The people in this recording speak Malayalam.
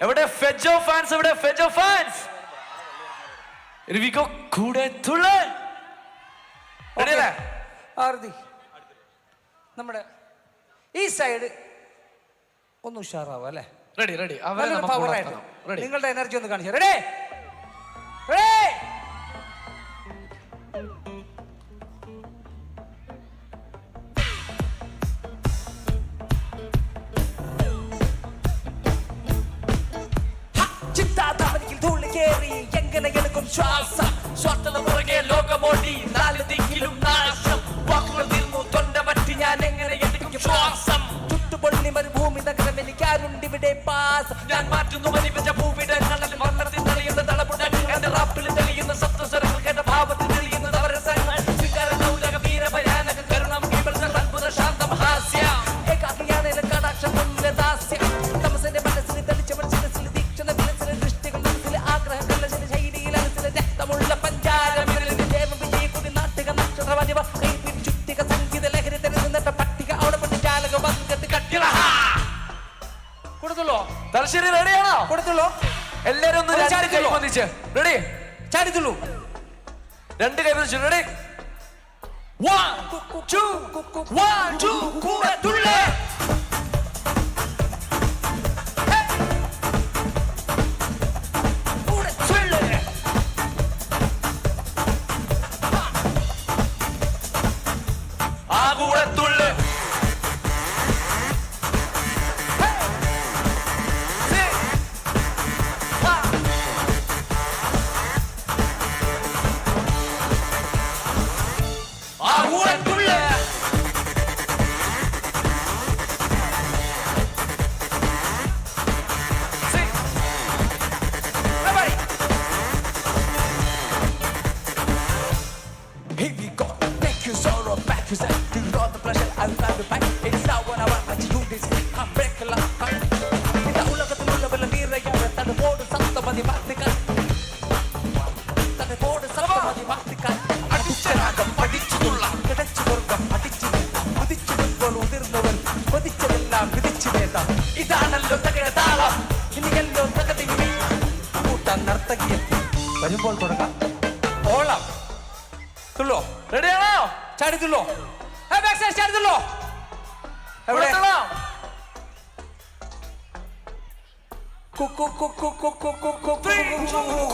എവിടെ ഫെജോ ഫാൻസ് എവിടെ ഫെജോ ഫാൻസ് രവിക്കോ കൂടെ അല്ലേ? ആർതി. നമ്മുടെ ഈ സൈഡ് ഒന്ന് ഉഷാറാവും അല്ലേ? റെഡി റെഡി റെഡി നിങ്ങളുടെ എനർജി ഒന്ന് കാണിച്ചു. റെഡി ചിന്താധാമനിൽ ധൂളി എങ്ങനെ എടുക്കും ശ്വാസം? സ്വാർത്ഥത പുറകെ ലോകമോടി നാല് ദിക്കിലും നാശം. വാക്കുകൾ തീർന്നു തൊണ്ട പറ്റി ഞാൻ എങ്ങനെ എടുക്കും ശ്വാസം? ചുട്ടുപൊള്ളി മരുഭൂമി നഗരം എനിക്കാരുണ്ടിവിടെ പാസ്. ഞാൻ മാറ്റുന്നു അശ്വരി റെഡിയാണോ കൊടുത്തുള്ളൂ എല്ലാരും ഒന്ന് ഒന്ന് റെഡി ചാടിത്തുള്ളൂ രണ്ട് കൈ വന്നിച്ച് റെഡി കൂടെ ആ കൂടെ തുള്ളേ represent. Do you got the pressure? I will have the back. It's now when I want, but you this. I'm breaking the lock. இந்த உலகத்தில் உள்ளவல்ல நீரையார தன் போடு சத்தமதி மாத்துக்கள் தன் போடு சத்தமதி மாத்துக்கள் அடிச்ச ராகம் படிச்சு துள்ளான் கிடைச்ச சொர்க்கம் அடிச்சு குதிச்சவன் போல் உதிர்ந்தவன் கொதிச்சதெல்லாம் விதிச்சு வேதான் ഇതാണല്ലോ തകഴ താളം ഇനിയല്ലോ തകതി കൂട്ടാൻ നർത്തകിയെത്തി വരുമ്പോൾ തുടങ്ങാം ഓളം തുള്ളോ റെഡിയാണോ ചാടിത്തുള്ളോ ബാക്ക് സൈഡ് ചാടിത്തുള്ളോ എവിടെ കുക്കു കുക്കു കുക്കു കുക്കു കുക്കു